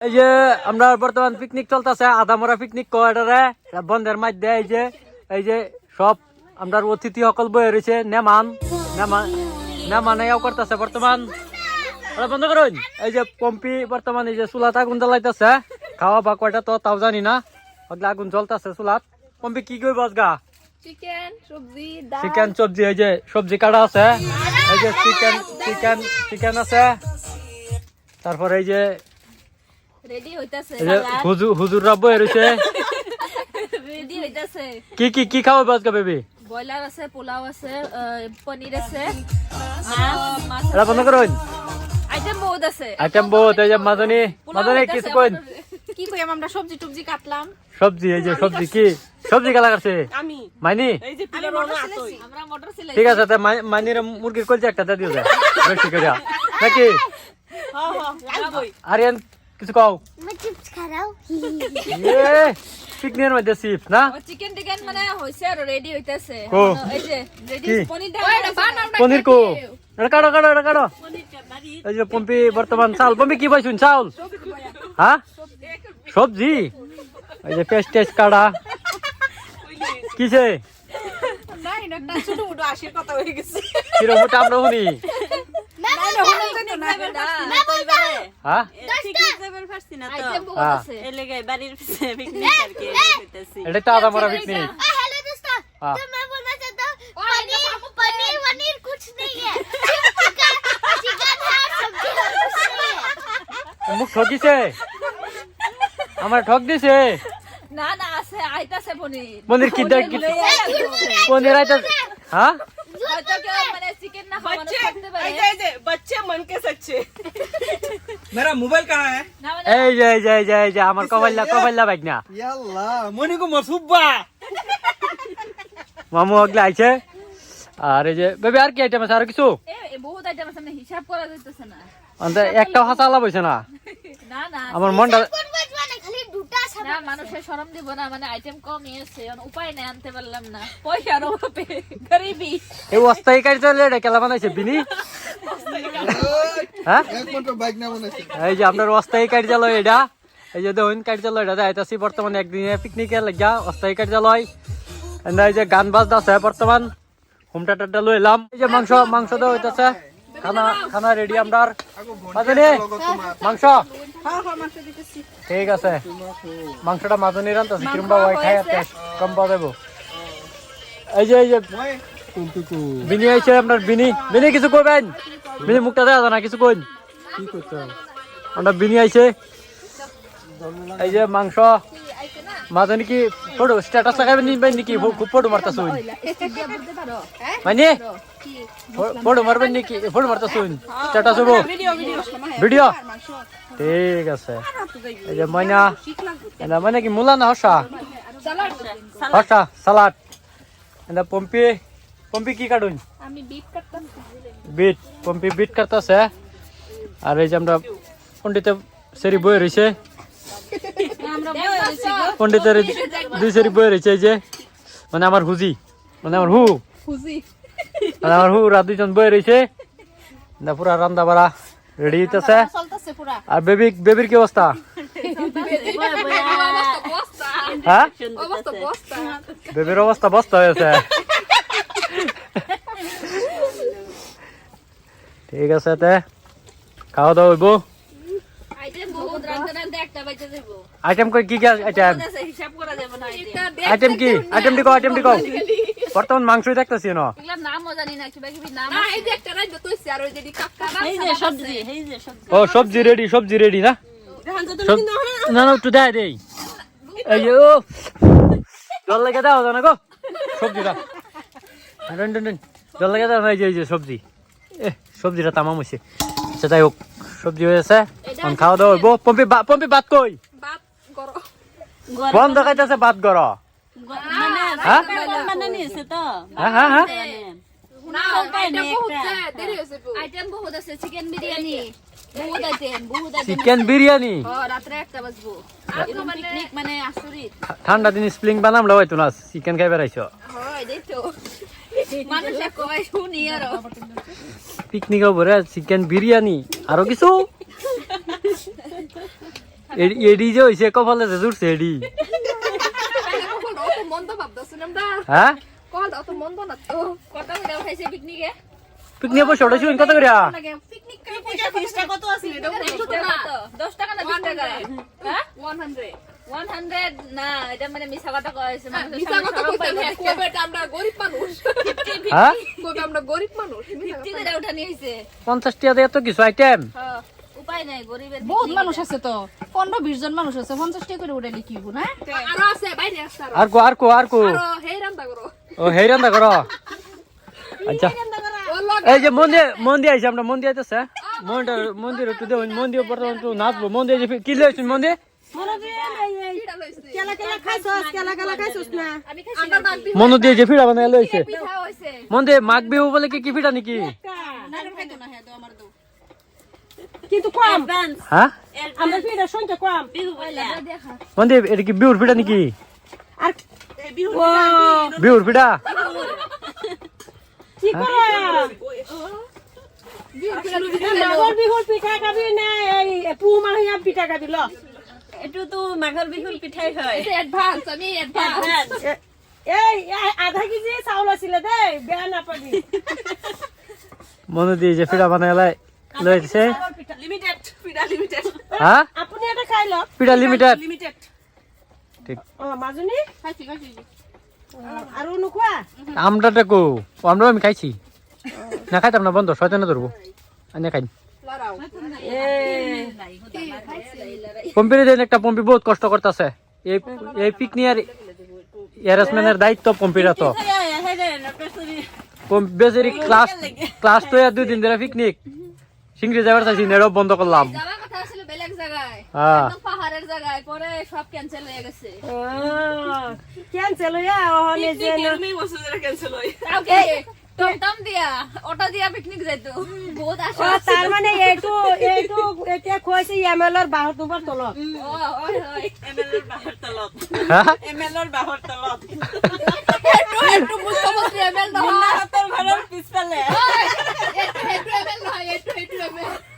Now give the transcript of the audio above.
এই যে আমরা বর্তমান পিকনিক চলতেছে আদামরা পিকনিক কয়টারে বন্ধের মধ্যে এই যে এই যে সব আমরা অতিথি সকল বয়ে রয়েছে নেমান নেমান নেমান এও করতেছে বর্তমান। বন্ধ করুন এই যে পম্পি বর্তমান এই যে চুলাত আগুন জ্বালাইতেছে খাওয়া বা কয়টা তো তাও জানি না ওগুলো আগুন জ্বলতেছে চুলাত। পম্পি কি কই বসগা চিকেন সবজি চিকেন সবজি এই যে সবজি কাটা আছে এই যে চিকেন চিকেন চিকেন আছে। তারপরে এই যে রেডি হইতাছে হুজুর হইতাছে। কি কি কি খাওয়া বাজকা বেবি? আছে পোলাও আছে আহ, পনির আছে মাছ মাছ বন্ধ করুন আইটেম বহুত আছে। আইটেম বহুত এই যে মাজনী। মাজনী কিছু কইন? কি কই আমরা সবজি টুবজি কাটলাম। সবজি এই যে সবজি কি? সবজি কালা করছে আমি। মাইনি? এই যে পিলা রওনা আতই। আমরা মটর সিলাই ঠিক আছে তা মাইনির মুরগির কলজা একটা দিয়ে দিও যায় বেশি করে নাকি? হ্যাঁ হ্যাঁ লাগবই। আরিয়ান কিছু কও। চিপস খাও এ চিকেনের মধ্যে চিপস না? চিকেন টিকেন মানে হইছে আর রেডি হইতাছে এই যে রেডি পনির দাও পনির কো এটা কাটো কাটো এটা কাটো এই যে পম্পি বর্তমান চাল পম্পি কি পাইছুন চাউল? হ্যাঁ সবজি এই যে পেস্ট টেস্ট কাটা কিছে? কীরকম আমরা শুনি হ্যাঁ না তো আইটেম বহুত হ্যাঁ। আছে এই লেগে বাড়ির পিকনিক আর কি করতেছি এটা তো আদামরা পিকনিক हेलो दोस्तों हाँ। तो मैं बोलना चाहता हूँ पनीर पनीर वनीर कुछ नहीं है सिर्फ चिकन चिकन है और सब्जी है, कुछ नहीं है মুখ ঠকিছে আমার ঠক দিছে না না আছে আইতাছে পনির পনির কি দেখ লইয়া আসবো। পনির আইতা হ্যাঁ হয়তো কেউ মানে চিকেন না খাওয়া মানুষ থাকতে পারে এই যে এই যে बच्चे मन के सच्चे मेरा मोबाइल कहाँ है না মানে এই যে এই যে এই যে এই যে আমার কবাইল্লা কবাইল্লা বাইক না याल्ला मनी को मसुब्बा মামু আগলে আইছে আর এই যে বেবি আর কি আইটেম আছে আর কিছু এ এ বহুত আইটেম আছে মানে হিসাব করা যাইতেছে না অন্ত একটাও হাসা আলাপ হয়েছে না না না আমার মনটা না মানুষের শরম দিব না মানে আইটেম কম এসে উপায় নাই আনতে পারলাম না। পয়সার অভাবে গরিবি। এই অস্থায়ী কাজ চলে এটা কেলা বানাইছে বিনি? হ্যাঁ? এই যে আপনার অস্থায়ী কার্যালয় এটা এই যে দহিন কার্যালয় এটা যাইতাছি বর্তমানে একদিনে পিকনিকে লাগিয়া অস্থায়ী কার্যালয় এই যে গান বাজনা আছে বর্তমান হোম টাটা লইলাম। এই যে মাংস মাংস দেওয়া হইতাছে। খানা খানা রেডি আমরার মাজনী মাংস? ঠিক আছে। মাংসটা মাজনী রান্তাছে কিরম বাবা খাই টেস্ট কম পাওয়া যাব এই যে এই যে বিনি আইছে আপনার বিনি। বিনি কিছু কইবেন? বিনি মুখটা দেওয়া যায় না কিছু কইন। কি করতে আমরা বিনি আইছে। এই যে মাংস। মাজনী কি ফটো স্ট্যাটাস লাগাবেন নিবেন নাকি খুব ফটো মারতা শুন মানে ফটো মারবেন নাকি ফটো মারতা শুন স্ট্যাটাস হব? ভিডিও? ঠিক আছে। এই যে ময়না এটা মানে কি মূলা না হসা হসা সালাড। এটা পম্পি পম্পি কি কাটুন? আমি বিট কাটতাম। বিট পম্পি বিট কাটতেছে। আর এই যে আমরা পন্ডিতে সেরি রয়েছে। আমরা পন্ডিতের দুই সেরি বয়ে রয়েছে এই যে মানে আমার হুজি মানে আমার হু। মানে আমার হু রাত দুইজন বয়ে রয়েছে না পুরা রান্দা বাড়া রেডি হইতেছে। আর বেবি বেবির কি অবস্থা? হ্যাঁ? বেবির অবস্থা বস্তা হয়েছে ঠিক আছে তে খাওয়া দাওয়া হইব। আইটেম বহুত রান্না রান্না একটা বাইতে দেবো আইটেম কই কি কি আইটেম। হিসাব করা যাবে না আইটেম। কি? আইটেম বর্তমান মাংসই দেখতেছি না এগুলার নামও জানি না কিবা কিবি নাম এই যে একটা রাইতে তুইছি আর ওই যে কাকা এই যে সবজি এই যে সবজি। ও সবজি রেডি সবজি রেডি না? হ্যাঁ? না না একটু দেয় দেই এই যে ও। জল লেগে দাও না গো। সবজি ডন ডন ডন জল লেগে দাও এই যে সবজি। এ সবজিটা তামাম হয়েছে সেটাই হোক সবজি হয়েছে। এখন খাওয়া দাওয়া হইব পম্পি বা- পম্পি ভাত কই? বাপ করো বন্ধ খাইতেছে ভাত গর মানে মানে নিয়েছে তো। হ্যাঁ হ্যাঁ হ্যাঁ না আইটেম বহুত দেরি হইছে আইটেম বহুত আছে চিকেন বিরিয়ানি পিকনিক মানে ঠান্ডা দিন স্প্রিং বানাম লওয়াইতো না চিকেন খাই বেড়াইছো। হয় উপরে চিকেন বিরিয়ানি আরও কিছু এডি যে হয়েছে কপালে যে জুড়ছে এডি। হ্যাঁ? কল অত মন্দ না তো কত করে উঠাইছে পিকনিকে পিকনিক বসে ওটা শুন কত টাকা হ্যাঁ? 100 ওয়ান হান্ড্রেড না এটা মানে মিশা কথা কয়েছে মিছা কথা কইতে না কবে এটা আমরা গরিব মানুষ? হ্যাঁ করে পঞ্চাশ টাকা এত কিছু আইটেম উপায় নাই গরিবের বহুত মানুষ আছে তো পনেরো বিশ জন মানুষ আছে পঞ্চাশ টাকা করে উঠাইলে কি হব না আরও আছে বাইরে আছে আরও কো আর কো আর কো আরও হেই রান্না করো ও হেই রান্না করো আচ্ছা এই যে মন্দির মন্দির আইছে আমরা মন্দির আইতেছে মন্দির মন্দির একটু দেব মন্দির বর্তমান একটু নাচবো মন্দির যে কি লইছেন মন্দির মনু দিয়ে যে ফিরা বানাই লইছে পিঠা হয়েছে মন্দির মাঘ বিহু বলে কি কি ফিরা নাকি কিন্তু কম। হ্যাঁ? আমরা কম। এটা কি বিহুর ফিরা নাকি? আর কি? করে? মাঘৰ বিহুৰ পিঠা খাবি নে এই পুহ মাহীয়া পিঠা খাবি ল। এইটোতো মাঘৰ বিহুৰ পিঠাই হয়। এটা অ্যাডভান্স আমি অ্যাডভান্স এ- এই আধা কেজি চাউল আছিলে দেই বেয়া নাপাবি। মনু দিয়ে যে ফিরা বানাই লাই লইছে লিমিটেড পিঠা লিমিটেড হ্যাঁ আপুনি এটা খাই লওক পিঠা লিমিটেড লিমিটেড ঠিক অ মাজনী খাইছি খাইছি আৰু নোখোৱা আমরাটা কো আমরা আমি খাইছি না খাইতাম না বন্ধ শয়তানে ধরবো আমি খাই পম্পির দেন একটা পম্পি বহুত কষ্ট করতেছে এই এই পিকনিয়ার এয়ারসম্যানের দায়িত্ব পম্পিরা তো পম্প- বেচারি ক্লাস ক্লাস তো দুই দিন ধরে পিকনিক সিংড়ি যাবার চাইছি নেড়ও বন্ধ করলাম। যাওয়ার কথা ছিল বেলেগ জায়গায়। হ্যাঁ। একদম পাহাড়ের জায়গায় পরে সব ক্যান্সেল গেছে। কেনচেল হইয়া অহনে যে ন- তুমি বস্তু যেটা কেনচেল টমটম দিয়া অটো দিয়া পিকনিক যাইতো। বহুত আশা মানে এইটো এইটো এতিয়া খুৱাইছে এমেলৰ বাঁহৰ তোমাৰ তলত। বাঁহৰ বাঁহৰ এমএল নহয়। man.